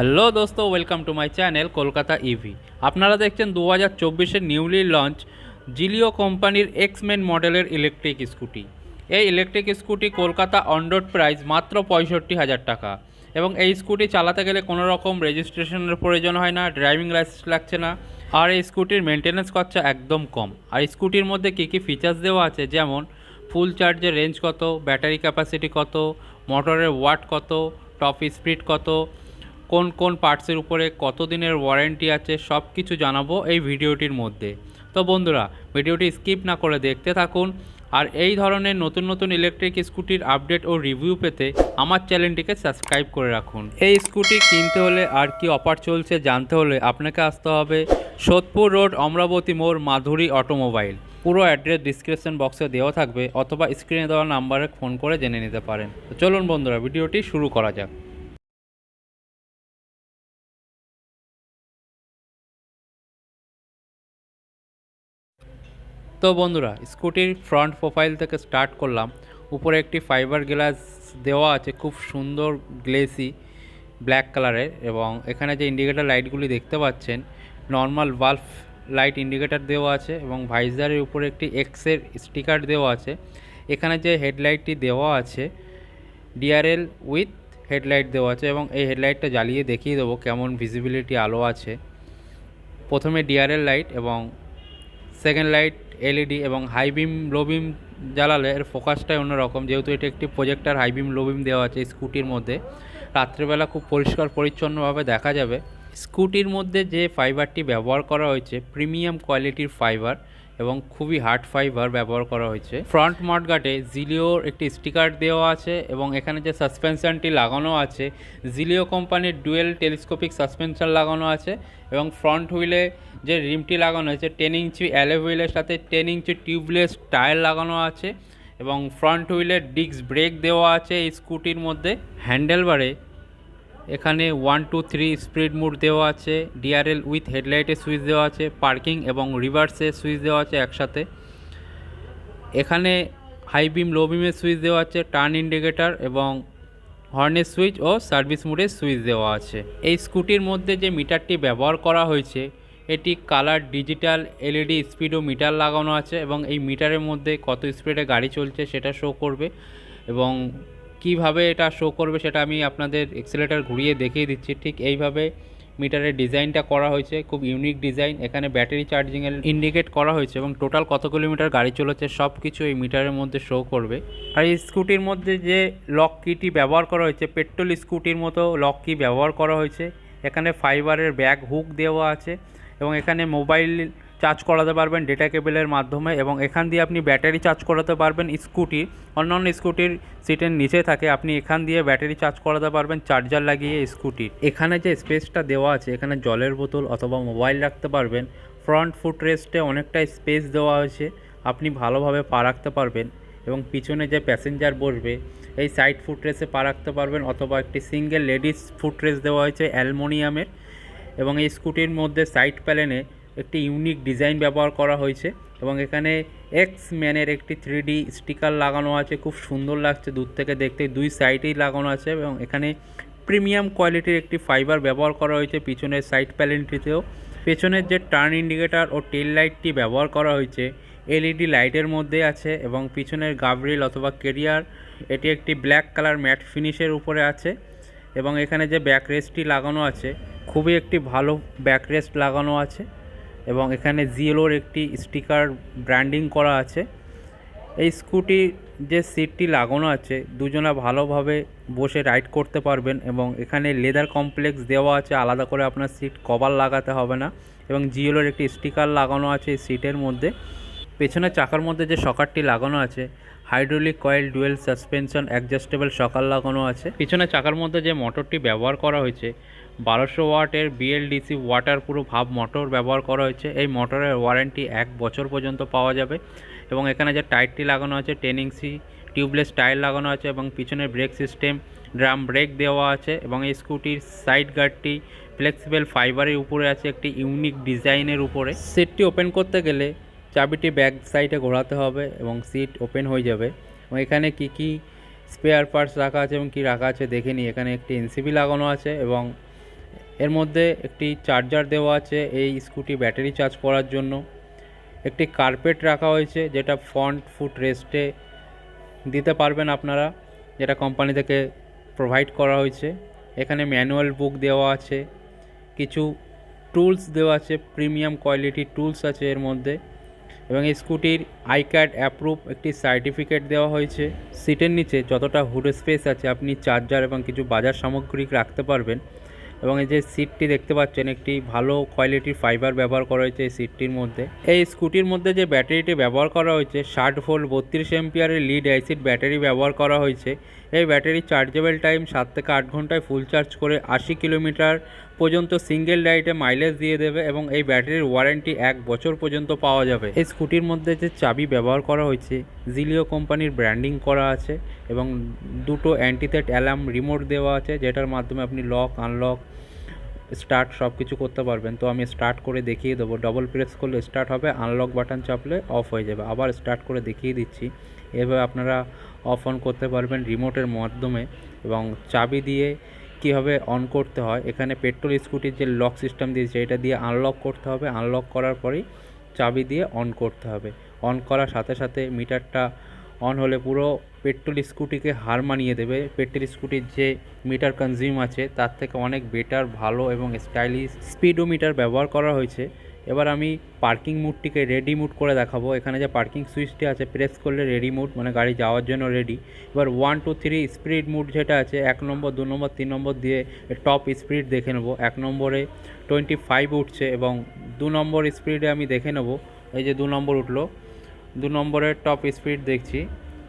Hello দোস্ত welcome to my channel Kolkata EV আপনারা দেখছেন দু হাজার চব্বিশের নিউলি লঞ্চ জিলিও কোম্পানির এক্সমেন মডেলের ইলেকট্রিক স্কুটি এই electric scooty Kolkata on road price মাত্র পঁয়ষট্টি হাজার টাকা। এবং এই স্কুটি চালাতে গেলে কোনো রকম রেজিস্ট্রেশনের প্রয়োজন হয় না ড্রাইভিং লাইসেন্স লাগছে না, আর এই স্কুটির মেনটেন্যান্স খরচা একদম কম। আর স্কুটির মধ্যে কী কী ফিচার্স দেওয়া আছে? যেমন ফুল চার্জের রেঞ্জ কত ব্যাটারি ক্যাপাসিটি কত মোটরের ওয়াট কত টপ স্পিড কত কোন কোন পার্টসের উপরে কত দিনের ওয়ারেন্টি আছে সব কিছু জানাব এই ভিডিওটির মধ্যে। তো বন্ধুরা, ভিডিওটি স্কিপ না করে দেখতে থাকুন। আর এই ধরনের নতুন নতুন ইলেকট্রিক স্কুটির আপডেট ও রিভিউ পেতে আমার চ্যানেলটিকে সাবস্ক্রাইব করে রাখুন। এই স্কুটি কিনতে হলে আর কি অফার চলছে জানতে হলে আপনাকে আসতে হবে সোদপুর রোড অমরাবতী মোড়, মাধুরী অটোমোবাইল পুরো অ্যাড্রেস ডিসক্রিপশন বক্সে দেওয়া থাকবে, অথবা স্ক্রিনে দেওয়া নাম্বারে ফোন করে জেনে নিতে পারেন। চলুন বন্ধুরা, ভিডিওটি শুরু করা যাক। তো বন্ধুরা, স্কুটির ফ্রন্ট প্রোফাইল থেকে স্টার্ট করলাম। উপরে একটি ফাইবার গ্লাস দেওয়া আছে, খুব সুন্দর গ্লেসি ব্ল্যাক কালারের এবং এখানে যে ইন্ডিকেটার লাইটগুলি দেখতে পাচ্ছেন নর্মাল বাল্ব লাইট ইন্ডিকেটার দেওয়া আছে এবং ভাইজারের উপরে একটি এক্সের স্টিকার দেওয়া আছে। এখানে যে হেডলাইটটি দেওয়া আছে ডিআরএল উইথ হেডলাইট দেওয়া আছে এবং এই হেডলাইটটা জ্বালিয়ে দেখিয়ে দেবো কেমন ভিজিবিলিটি আলো আছে। প্রথমে ডিআরএল লাইট এবং সেকেন্ড লাইট এলইডি এবং হাই বিম লো বিম জ্বালালে এর ফোকাসটাই অন্যরকম। যেহেতু এটা একটি projector high beam low beam দেওয়া আছে স্কুটির মধ্যে। রাত্রেবেলা খুব পরিষ্কার, পরিচ্ছন্নভাবে দেখা যাবে। স্কুটির মধ্যে যে ফাইবারটি ব্যবহার করা হয়েছে প্রিমিয়াম কোয়ালিটির ফাইবার এবং খুবই হার্ড ফাইবার ব্যবহার করা হয়েছে। ফ্রন্ট মাঠগাটে জিলিওর একটি স্টিকার দেওয়া আছে এবং এখানে যে সাসপেনশনটি লাগানো আছে জিলিও কোম্পানির ডুয়েল টেলিস্কোপিক সাসপেনশন লাগানো আছে এবং ফ্রন্ট হুইলে যে রিমটি লাগানো হয়েছে টেন ইঞ্চি হুইলের সাথে টেন ইঞ্চি টিউবলেস টায়ার লাগানো আছে এবং ফ্রন্ট হুইলের ডিস্ক ব্রেক দেওয়া আছে এই স্কুটির মধ্যে। হ্যান্ডেলবারে এখানে one two three speed mode দেওয়া আছে ডিআরএল উইথ হেডলাইটের সুইচ দেওয়া আছে পার্কিং এবং রিভার্সের সুইচ দেওয়া আছে একসাথে। এখানে হাই বিম লো বিমের সুইচ দেওয়া আছে টার্ন ইন্ডিকেটার এবং হর্নের সুইচ ও সার্ভিস মোডের সুইচ দেওয়া আছে। এই স্কুটির মধ্যে যে মিটারটি ব্যবহার করা হয়েছে এটি colour digital LED speedometer লাগানো আছে এবং এই মিটারের মধ্যে কত স্পিডে গাড়ি চলছে সেটা শো করবে এবং কীভাবে এটা শো করবে সেটা আমি আপনাদের এক্সেলেটার ঘুরিয়ে দেখিয়ে দিচ্ছি। ঠিক এইভাবে মিটারের ডিজাইনটা করা হয়েছে, খুব ইউনিক ডিজাইন এখানে ব্যাটারি চার্জিংয়ের ইন্ডিকেট করা হয়েছে এবং টোটাল কত কিলোমিটার গাড়ি চলেছে সব কিছু এই মিটারের মধ্যে শো করবে। আর এই স্কুটির মধ্যে যে লক কিটি ব্যবহার করা হয়েছে পেট্রোল স্কুটির মতো লক কি ব্যবহার করা হয়েছে। এখানে ফাইবারের ব্যাগ হুক দেওয়া আছে। এবং এখানে মোবাইল চার্জ করাতে পারবেন ডেটা কেবেলের মাধ্যমে এবং এখান দিয়ে আপনি ব্যাটারি চার্জ করাতে পারবেন স্কুটি। অন্যান্য স্কুটির সিটের নিচে থাকে, আপনি এখান দিয়ে ব্যাটারি চার্জ করাতে পারবেন, চার্জার লাগিয়ে স্কুটির এখানে যে স্পেসটা দেওয়া আছে, এখানে জলের বোতল অথবা মোবাইল রাখতে পারবেন। ফ্রন্ট ফুট রেস্টে অনেকটাই স্পেস দেওয়া হয়েছে, আপনি ভালোভাবে পা রাখতে পারবেন এবং পিছনে যে প্যাসেঞ্জার বসবে, এই সাইড ফুট রেসে পা রাখতে পারবেন অথবা একটি সিঙ্গেল লেডিস ফুট রেস দেওয়া হয়েছে অ্যালমোনিয়ামের। এবং এই স্কুটির মধ্যে সাইড প্যালেনে একটি ইউনিক ডিজাইন ব্যবহার করা হয়েছে এবং এখানে এক্স ম্যানের একটি থ্রি স্টিকার লাগানো আছে। খুব সুন্দর লাগছে দূর থেকে দেখতে। দুই সাইডেই লাগানো আছে এবং এখানে প্রিমিয়াম কোয়ালিটির একটি ফাইবার ব্যবহার করা হয়েছে পিছনের সাইড প্যালেনটিতেও পেছনের যে টার্ন ইন্ডিকেটার ও টেল লাইটটি ব্যবহার করা হয়েছে এলইডি লাইটের মধ্যে আছে এবং পিছনের গাবরিল অথবা কেরিয়ার এটি একটি ব্ল্যাক কালার ম্যাট ফিনিশের উপরে আছে এবং এখানে যে ব্যাক রেস্টটি লাগানো আছে খুবই একটি ভালো ব্যাক রেস্ট লাগানো আছে এবং এখানে জিএলোর একটি স্টিকার ব্র্যান্ডিং করা আছে। এই স্কুটি যে সিটটি লাগানো আছে, দুজনা ভালোভাবে বসে রাইড করতে পারবেন এবং এখানে লেদার কমপ্লেক্স দেওয়া আছে, আলাদা করে আপনার সিট কভার লাগাতে হবে না এবং জিএলোর একটি স্টিকার লাগানো আছে সিটের মধ্যে। পেছনের চাকার মধ্যে যে শকারটি লাগানো আছে hydraulic coil dual suspension adjustable সকাল লাগানো আছে। পিছনের চাকার মধ্যে যে মোটরটি ব্যবহার করা হয়েছে বারোশো ওয়াটের বিএলডিসি ওয়াটার পুরো ভাব মোটর ব্যবহার করা হয়েছে। এই মোটরের ওয়ারেন্টি এক বছর পর্যন্ত পাওয়া যাবে এবং এখানে যে টায়ারটি লাগানো আছে টেন ইঞ্চি টিউবলেস টায়ার লাগানো আছে এবং পিছনের ব্রেক সিস্টেম ড্রাম ব্রেক দেওয়া আছে এবং এই স্কুটির সাইড গার্ডটি ফ্লেক্সিবল ফাইবারের উপরে আছে একটি ইউনিক ডিজাইনের উপরে। সিটটি ওপেন করতে গেলে চাবিটি ব্যাক সাইডে ঘোরাতে হবে এবং সিট ওপেন হয়ে যাবে। এবং এখানে কি কি স্পেয়ার পার্টস রাখা আছে এবং কি রাখা আছে দেখে নিই। এখানে একটি এনসিবি লাগানো আছে এবং এর মধ্যে একটি চার্জার দেওয়া আছে এই স্কুটি ব্যাটারি চার্জ করার জন্য। একটি কার্পেট রাখা হয়েছে যেটা ফ্রন্ট ফুট রেস্টে দিতে পারবেন আপনারা, যেটা কোম্পানি থেকে প্রোভাইড করা হয়েছে। এখানে ম্যানুয়াল বুক দেওয়া আছে। কিছু টুলস দেওয়া আছে প্রিমিয়াম কোয়ালিটির টুলস আছে এর মধ্যে। এবং এই স্কুটির আই কার্ড অ্যাপ্রুভ একটি সার্টিফিকেট দেওয়া হয়েছে। সিটের নিচে যতটা হুড স্পেস আছে, আপনি চার্জার এবং কিছু বাজার সামগ্রী রাখতে পারবেন। এবং এই যে সিটটি দেখতে পাচ্ছেন, একটি ভালো কোয়ালিটির ফাইবার ব্যবহার করা হয়েছে এই সিটটির মধ্যে। এই স্কুটির মধ্যে যে ব্যাটারিটি ব্যবহার করা হয়েছে, ষাট ভোল্ট, বত্রিশ এমপিয়ারের লিড অ্যাসিড ব্যাটারি ব্যবহার করা হয়েছে। এই ব্যাটারি চার্জেবল টাইম সাত থেকে আট ঘন্টায় ফুল চার্জ করে আশি কিলোমিটার পর্যন্ত সিঙ্গেল রাইডে মাইলেজ দিয়ে দেবে এবং এই ব্যাটারির ওয়ারেন্টি এক বছর পর্যন্ত পাওয়া যাবে। এই স্কুটির মধ্যে যে চাবি ব্যবহার করা হয়েছে জিলিও কোম্পানির ব্র্যান্ডিং করা আছে এবং দুটো অ্যান্টিথেট অ্যালার্ম রিমোট দেওয়া আছে, যেটার মাধ্যমে আপনি লক আনলক স্টার্ট সব কিছু করতে পারবেন। তো আমি স্টার্ট করে দেখিয়ে দেবো। ডবল প্রেস করলে স্টার্ট হবে আনলক বাটন চাপলে অফ হয়ে যাবে। আবার স্টার্ট করে দেখিয়ে দিচ্ছি। এভাবে আপনারা অফ অন করতে পারবেন রিমোটের মাধ্যমে এবং চাবি দিয়ে কীভাবে অন করতে হয়। এখানে পেট্রোল স্কুটির যে লক সিস্টেম দিয়েছে, এটা দিয়ে আনলক করতে হবে। আনলক করার পরেই চাবি দিয়ে অন করতে হবে। অন করার সাথে সাথে মিটারটা অন হলে পুরো পেট্রোল স্কুটিকে হার মানিয়ে দেবে। পেট্রোল স্কুটির যে মিটার কনজিউম আছে, তার থেকে অনেক বেটার ভালো এবং স্টাইলিশ স্পিডোমিটার ব্যবহার করা হয়েছে। এবার আমি পার্কিং মুডটিকে রেডি মুড করে দেখাবো। এখানে যে পার্কিং সুইচটি আছে প্রেস করলে রেডি মুড মানে গাড়ি যাওয়ার জন্য রেডি এবার one two three speed mode যেটা আছে, এক নম্বর, দু নম্বর, তিন নম্বর দিয়ে টপ স্পিড দেখে নেব। এক নম্বরে টোয়েন্টি ফাইভ উঠছে এবং দু নম্বর স্পিডে আমি দেখে নেব। এই যে দু নম্বর উঠল। দু নম্বরের টপ স্পিড দেখছি।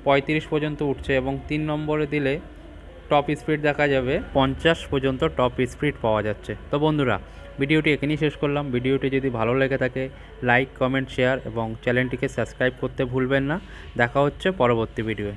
পঁয়ত্রিশ পর্যন্ত উঠছে এবং তিন নম্বরে দিলে টপ স্পিড দেখা যাবে, পঞ্চাশ পর্যন্ত টপ স্পিড পাওয়া যাচ্ছে। তো বন্ধুরা, ভিডিওটি এখানেই শেষ করলাম। ভিডিওটি যদি ভালো লেগে থাকে লাইক কমেন্ট শেয়ার এবং চ্যানেলটিকে সাবস্ক্রাইব করতে ভুলবেন না। দেখা হচ্ছে পরবর্তী ভিডিওয়ে